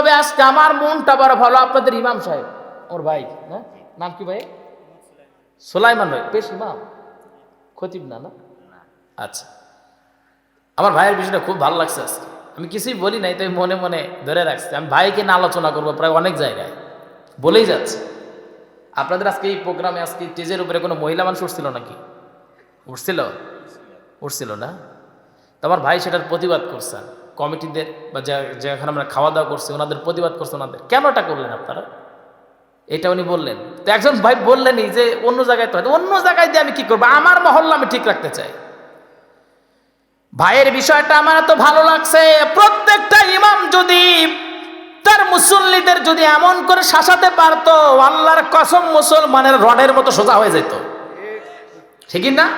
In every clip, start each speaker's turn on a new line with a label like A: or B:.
A: তবে আজকে আমার মনটা বড় ভালো? আপনাদের ইমাম সাহেব। ওর ভাই, না? নাম কি ভাই? সোলাইমান ভাই। বেশ ইমাম। খতিব না না? আচ্ছা। আমার ভাইয়ের বিষয়টা খুব ভালো লাগছে আজকে। আমি কিছুই বলি নাই, তাই মনে মনে ধরে রাখছি। আমি ভাইকে না আলোচনা করব প্রায় অনেক জায়গায়। বলেই যাচ্ছে। আপনাদের আজকে এই প্রোগ্রামে, আজকে স্টেজের উপরে কোনো মহিলা মানুষ উঠছিল নাকি? উঠছিল? উঠছিল না? তো আমার ভাই সেটার প্রতিবাদ করছেন কমিটিদের বা যেখানে আমরা খাওয়া দাওয়া করছি, ওনাদের প্রতিবাদ করছে ওনাদের। কেন এটা করলেন আপনারা? এটা উনি বললেন। তো একজন ভাই বললেনই যে অন্য জায়গায় তো। অন্য জায়গায় দিয়ে আমি কি করব? আমার মহল্লা আমি ঠিক রাখতে চাই। ভাইয়ের বিষয়টা আমার এত ভালো লাগছে। প্রত্যেকটা ইমাম যদি তার মুসল্লিদের যদি এমন করে শাসাতে পারতো, আল্লাহর কসম মুসলমানের রডের মতো সোজা হয়ে যেত। ঠিকই না?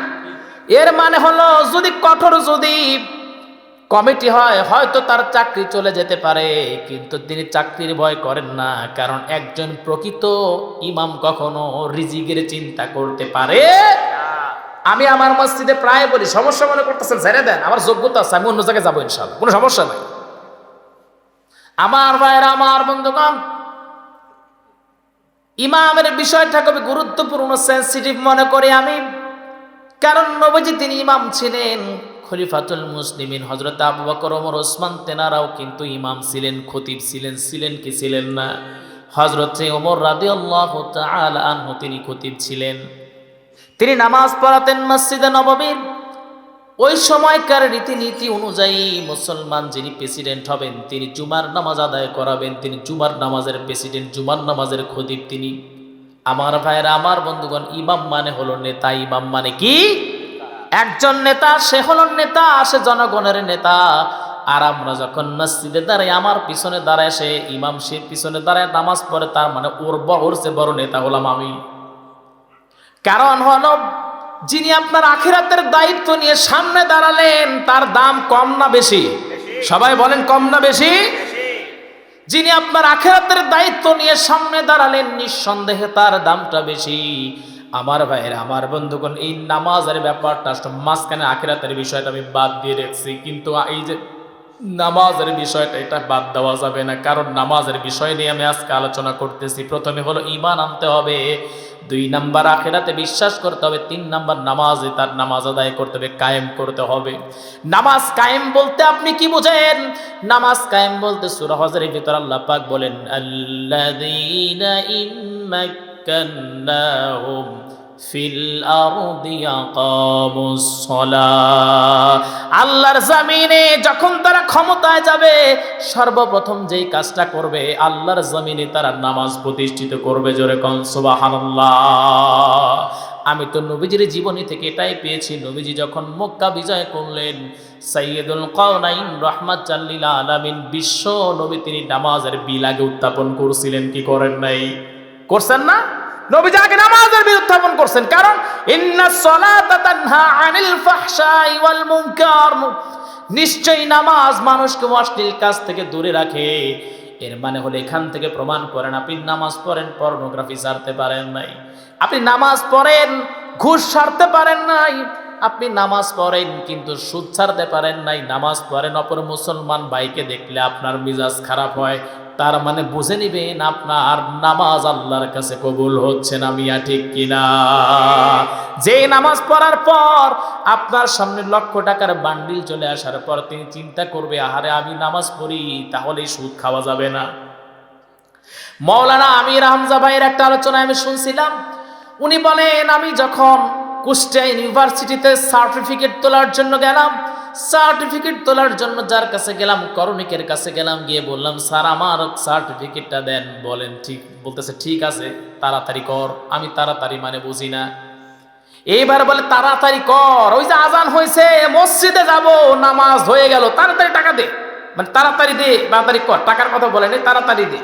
A: এর মানে হলো, যদি কঠোর যদি কমিটি হয়, হয়তো তার চাকরি চলে যেতে পারে, কিন্তু তিনি চাকরির ভয় করেন না, কারণ একজন প্রকৃত ইমাম কখনো রিজিকের চিন্তা করতে পারে। আমি আমার মসজিদে প্রায় বলি, সমস্যা মনে করতেছেন, ছেড়ে দেন, আমার যোগ্যতা আছে, আমি অন্য জায়গায় যাব ইনশাল্লাহ, কোনো সমস্যা নাই। আমার ভাইয়ের, আমার বন্ধুগণ, ইমামের বিষয়টা খুবই গুরুত্বপূর্ণ সেন্সিটিভ মনে করি আমি, কারণ নবজি তিনি ইমাম ছিলেন। খলিফাতুল মুসলিমিন হজরত আবু বকর, ওমর, ওসমান তেনারাও কিন্তু ইমাম ছিলেন, খতিব ছিলেন ছিলেন কি ছিলেন না। হজরত ওমর রাদি আল্লাহ আনহু তিনি খতিব ছিলেন। তিনি নামাজ পড়াতেন মসজিদে নববীর। ওই সময়কার রীতিনীতি অনুযায়ী মুসলমান যিনি প্রেসিডেন্ট হবেন, তিনি জুমার নামাজ আদায় করাবেন, তিনি জুমার নামাজের প্রেসিডেন্ট, জুমার নামাজের খতিব তিনি। আমার ভাইয়েরা, আমার বন্ধুগণ, ইমাম মানে হলো নেতা, ইমাম মানে কি? একজন নেতা, সে হলো নেতা, সে জনগণের নেতা। আর আমরা যখন মসজিদে দাঁড়াই, আমার পিছনে দাঁড়ায় সে, ইমাম সে পিছনে দাঁড়ায়, নামাজ পড়ে, তার মানে ওর ওর চেয়ে বড় নেতা হলাম আমি। কারণ হলো, যিনি আপনার আখিরাতের দায়িত্ব নিয়ে সামনে দাঁড়ালেন, তার দাম কম না বেশি? সবাই বলেন কম না বেশি? যিনি আপনার আখেরাতের দায়িত্ব নিয়ে সামনে দাঁড়ালেন, নিঃসন্দেহে তার দামটা বেশি। আমার ভাইয়ের, আমার বন্ধুগণ, এই নামাজের ব্যাপারটা মাঝখানে আখেরাতের বিষয়টা আমি বাদ দিয়ে রেখেছি। কিন্তু এই যে নামাজের বিষয়টা, এটা বাদ দেওয়া যাবে না। কারণ নামাজের বিষয় নিয়ে আমি আজকে আলোচনা করতেছি। প্রথমে হলো ইমান আনতে হবে। দুই নাম্বার, আখেরাতে বিশ্বাস করতে হবে। তিন নাম্বার, নামাজে তার নামাজ আদায় করতে হবে, কায়েম করতে হবে। নামাজ কায়েম বলতে আপনি কি বুঝেন? নামাজ কায়েম বলতে সুরহজের ভিতর আল্লাহ পাক বলেন ইম্মাক্কান্নাহুম ফিল আরদি ইয়াকামুস সালাহ আল্লাহর জমিনে যখন তারা ক্ষমতায় যাবে, সর্বপ্রথম যেই কাজটা করবে, আল্লাহর জমিনে তারা নামাজ প্রতিষ্ঠিত করবে জোরে কন, সুবহানাল্লাহ। আমি তো নবীজির জীবনী থেকে এটাই পেয়েছি, নবীজি যখন মক্কা বিজয় করলেন সাইয়দুল কাউনাইন রহমাত চাল্লিলা আলামিন, বিশ্ব নবী তিনি নামাজের বিলাগে উত্থাপন করছিলেন, কি করেন নাই? করছেন না? নবীজি আগে নামাজের বিল উত্থাপন করছেন। কারণ, ইন্না সলাতা তানহা আনিল ফাহশাই ওয়াল মুনকার। নিশ্চয়ই নামাজ মানুষকে অশ্লীল কাজ থেকে দূরে রাখে। এর মানে হলো এখান থেকে প্রমাণ করেন, আপনি নামাজ পড়েন, পর্নোগ্রাফি ছাড়তে পারেন নাই। আপনি নামাজ পড়েন, ঘুষ ছাড়তে পারেন নাই। আপনি নামাজ পড়েন, কিন্তু সুদ ছাড়তে পারেন নাই। নামাজ পড়েন, অপর মুসলমান ভাইকে দেখলে আপনার মিজাজ খারাপ হয়। তার মানে বুঝে নিবেন, আপনার নামাজ আল্লাহর কাছে কবুল হচ্ছে না মিয়া, ঠিক কিনা? যে নামাজ পড়ার পর আপনার সামনে লক্ষ টাকার বান্ডিল চলে আসার পর তিনি চিন্তা করবে, আহারে আমি নামাজ পড়ি তাহলে সুদ খাওয়া যাবে না। মৌলানা আমির হামজা ভাইয়ের একটা আলোচনায় আমি শুনছিলাম। উনি বলেন, আমি যখন কুষ্টিয়া ইউনিভার্সিটিতে সার্টিফিকেট তোলার জন্য গেলাম সার্টিফিকেট তোলার জন্য যার কাছে গেলাম, করণিকের কাছে গেলাম, গিয়ে বললাম, স্যার, আমার সার্টিফিকেটটা দেন। বলেন, ঠিক, বলতেছে, ঠিক আছে, তাড়াতাড়ি কর। আমি তাড়াতাড়ি মানে বুঝি না। এইবার বলে, তাড়াতাড়ি কর। ওই যে আজান হয়েছে, মসজিদে যাব, নামাজ হয়ে গেল, তাড়াতাড়ি টাকা দে। মানে তাড়াতাড়ি দে, তাড়াতাড়ি কর, টাকার কথা বলেনি তাড়াতাড়ি দে।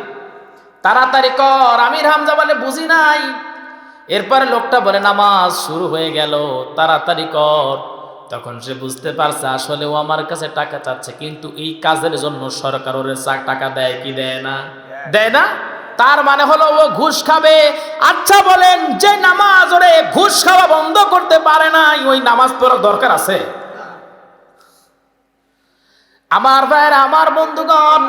A: তাড়াতাড়ি কর, আমির হামজা বলে, বুঝি নাই। এরপরে লোকটা বলে, নামাজ শুরু হয়ে গেল, তাড়াতাড়ি কর। তখন সে বুঝতে পারছে আসলে ও আমার কাছে টাকা চাচ্ছে, কিন্তু এই কাজের জন্য সরকার ওর টাকা দেয় কি দেয় না? দেয় না? তার মানে হলো ও ঘুষ খাবে। আচ্ছা বলেন, যে নামাজ ওরে ঘুষ খাওয়া বন্ধ করতে পারে না ওই নামাজ পড়ার দরকার আছে? আমার ভাইয়ের, আমার বন্ধুগণ,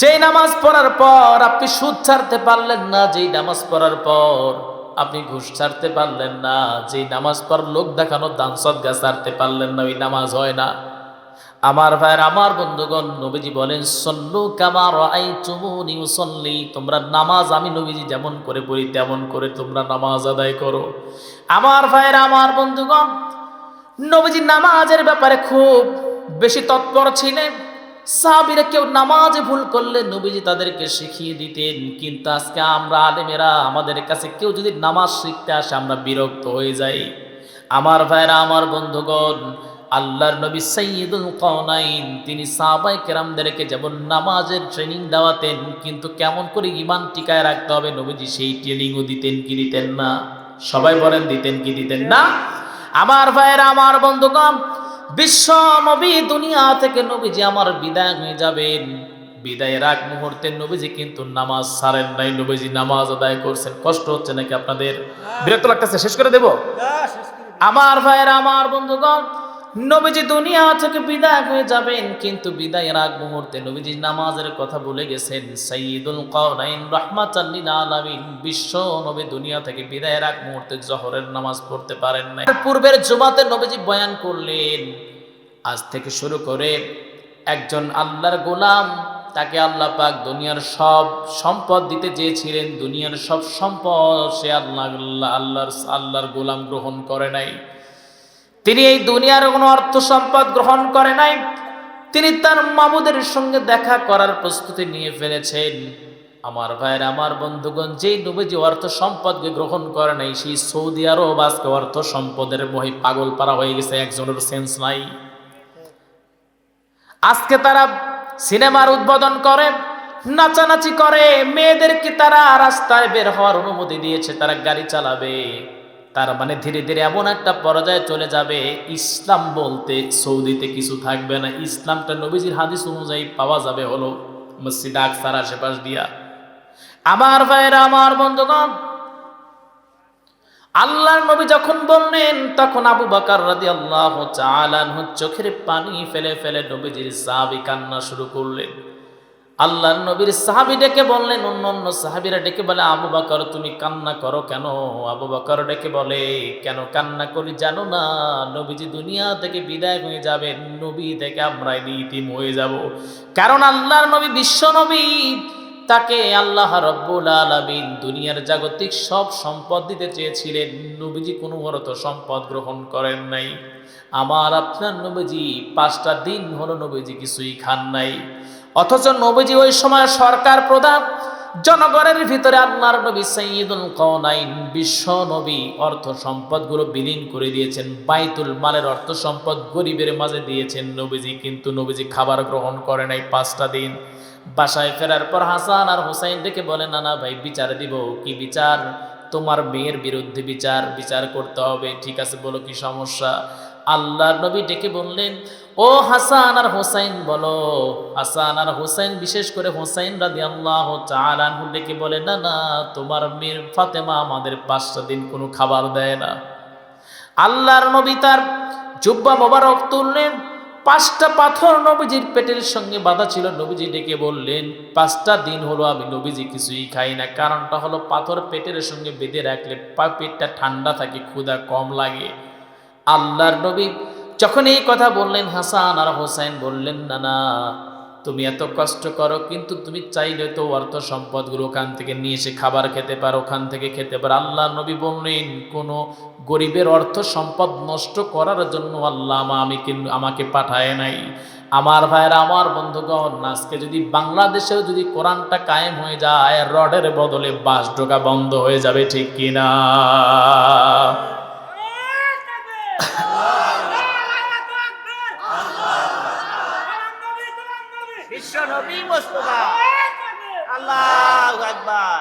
A: যেই নামাজ পড়ার পর আপনি সুদ ছাড়তে পারলেন না, যেই নামাজ পড়ার পর আপনি ঘুষ ছাড়তে পারলেন না যে নামাজ পর লোক দেখানো দান সদ্গা ছাড়তে পারলেন না, ওই নামাজ হয় না। আমার ভাইয়ের, আমার বন্ধুগণ, নবীজি বলেন, সল্লু কামার আই চুমুনি সল্লি তোমরা নামাজ আমি নবীজি যেমন করে পড়ি, তেমন করে তোমরা নামাজ আদায় করো। আমার ভাইয়ের, আমার বন্ধুগণ, নবীজি নামাজের ব্যাপারে খুব বেশি তৎপর ছিলেন। সাহাবিরা কেউ নামাজে ভুল করলে নবীজি তাদেরকে শিখিয়ে দিতেন। কিন্তু আজকে আমরা আলেমেরা, আমাদের কাছে কেউ যদি নামাজ শিখতে আসে, আমরা বিরক্ত হয়ে যাই। আমার ভাইরা, আমার বন্ধুগণ, আল্লাহর নবী সৈয়দুল কওনাইন, তিনি সাহাবাই কেরামদেরকে যেমন নামাজের ট্রেনিং দেওয়াতেন, কিন্তু কেমন করে ইমান টিকায় রাখতে হবে, নবীজি সেই ট্রেনিংও দিতেন কি দিতেন না? সবাই বলেন দিতেন কি দিতেন না? আমার ভাইয়েরা আমার বন্ধুগণ বিশ্ব নবী দুনিয়া থেকে নবীজি আমার বিদায় হয়ে যাবেন। বিদায়ের আগ মুহূর্তে নবীজি কিন্তু নামাজ সারেন নাই। নবীজি নামাজ আদায় করছেন। কষ্ট হচ্ছে নাকি আপনাদের? বিরক্ত লাগতেছে। শেষ করে দেব। আমার ভাইয়েরা আমার বন্ধুগণ নবীজি দুনিয়া থেকে বিদায় হয়ে যাবেন, কিন্তু বিদায়ের আগ মুহূর্তে নবীজি নামাজের কথা বলে গেছেন, সাইয়্যিদুল কাওনাইন রাহমাতাল্লিল আলামিন। বিশ্ব নবী দুনিয়া থেকে বিদায়ের আগ মুহূর্তে জহরের নামাজ পড়তে পারেন না পূর্বের জুমাতে নবীজি বয়ান করলেন, আজ থেকে শুরু করে একজন আল্লাহর গোলাম, তাকে আল্লাহ পাক দুনিয়ার সব সম্পদ দিতে চেয়েছিলেন, দুনিয়ার সব সম্পদ সে আল্লাহ, আল্লাহর আল্লাহর গোলাম গ্রহণ করে নাই। তিনি এই দুনিয়ার কোনো অর্থ সম্পদ গ্রহণ করে নাই। তিনি তার মামুদের সঙ্গে দেখা করার প্রস্তুতি নিয়ে ফেলেছেন। আমার ভাইয়ের, আমার বন্ধুগণ, যেই নবীজি অর্থ সম্পদকে গ্রহণ করে নাই, সেই সৌদি আরব আজকে অর্থ সম্পদের মহি পাগল পারা হয়ে গেছে, একজনের সেন্স নাই। আজকে তারা সিনেমার উদ্বোধন করে, নাচানাচি করে, মেয়েদেরকে তারা রাস্তায় বের হওয়ার অনুমতি দিয়েছে, তারা গাড়ি চালাবে। তার মানে ধীরে ধীরে এমন একটা পর্যায়ে চলে যাবে, ইসলাম বলতে সৌদিতে কিছু থাকবে না। ইসলামটা নবীজির হাদিস অনুযায়ী পাওয়া যাবে হলো মসজিদ আকসার আশেপাশ দিয়া। আমার ভাইয়েরা, আমার বন্ধুগণ, আল্লাহর নবী যখন বললেন, তখন আবু বাকার রাদি আল্লাহ চোখের পানি ফেলে ফেলে নবীজির সাহাবি কান্না শুরু করলেন। আল্লাহর নবীর সাহাবি ডেকে বললেন, অন্য অন্য সাহাবিরা ডেকে বলে, আবু বাকর, তুমি কান্না করো কেন? আবু বাকর ডেকে বলে, কেন কান্না করি জানো না? নবীজি দুনিয়া থেকে বিদায় হয়ে যাবেন। নবী থেকে আমরা ইতিম হয়ে যাব। কারণ আল্লাহর নবী বিশ্ব নবী। তাকে আল্লাহ রব্বুল আলামিন দুনিয়ার জাগতিক সব সম্পদ দিতে চেয়েছিলেন। নবীজি কোনো অর্থ সম্পদ গ্রহণ করেন নাই। আমার আপনার নবীজি, পাঁচটা দিন হলো নবীজি কিছুই খান নাই। অথচ নবীজি ওই সময় সরকার প্রধান, জনগণের ভিতরে আল্লাহর নবী সৈয়দুল কওনাইন, বিশ্ব নবী, অর্থ সম্পদগুলো বিলীন করে দিয়েছেন, বাইতুল মালের অর্থ সম্পদ গরিবের মাঝে দিয়েছেন নবীজি, কিন্তু নবীজি খাবার গ্রহণ করে নাই পাঁচটা দিন। বাসায় ফেরার পর হাসান আর হুসাইন ডেকে বলে, না না ভাই, বিচার দিব। কি বিচার? তোমার মেয়ের বিরুদ্ধে বিচার বিচার করতে হবে। ঠিক আছে, বলো কি সমস্যা? আল্লাহর নবী ডেকে বললেন, ও হাসান আর হোসাইন বলো। হাসান আর হোসাইন বিশেষ করে হোসাইন রাদি আল্লাহ চালানহু ডেকে বলে, না না, তোমার মেয়ের ফাতেমা আমাদের পাঁচটা দিন কোনো খাবার দেয় না। আল্লাহর নবী তার জুব্বা মোবারক তুললেন, পাঁচটা পাথর নবীজির পেটের সঙ্গে বাঁধা ছিল। নবীজি ডেকে বললেন, পাঁচটা দিন হলো আমি নবীজি কিছুই খাই না। কারণটা হলো পাথর পেটের সঙ্গে বেঁধে রাখলে পেটটা ঠান্ডা থাকে, ক্ষুধা কম লাগে। আল্লাহর নবী যখন এই কথা বললেন, হাসান আর হোসাইন বললেন, না না, তুমি এত কষ্ট করো, কিন্তু তুমি চাইলে তো অর্থ সম্পদগুলো ওখান থেকে নিয়ে এসে খাবার খেতে পারো, ওখান থেকে খেতে পারো। আল্লাহ নবী বললেন, কোনো গরিবের অর্থ সম্পদ নষ্ট করার জন্য আল্লাহ আমি কিন্তু আমাকে পাঠায় নাই। আমার ভাইয়ের, আমার বন্ধুগণ, আজকে যদি বাংলাদেশেও যদি কোরআনটা কায়েম হয়ে যায়, রডের বদলে বাস ঢোকা বন্ধ হয়ে যাবে, ঠিক কিনা?
B: বিশ্ব না আল্লাহ আকবার।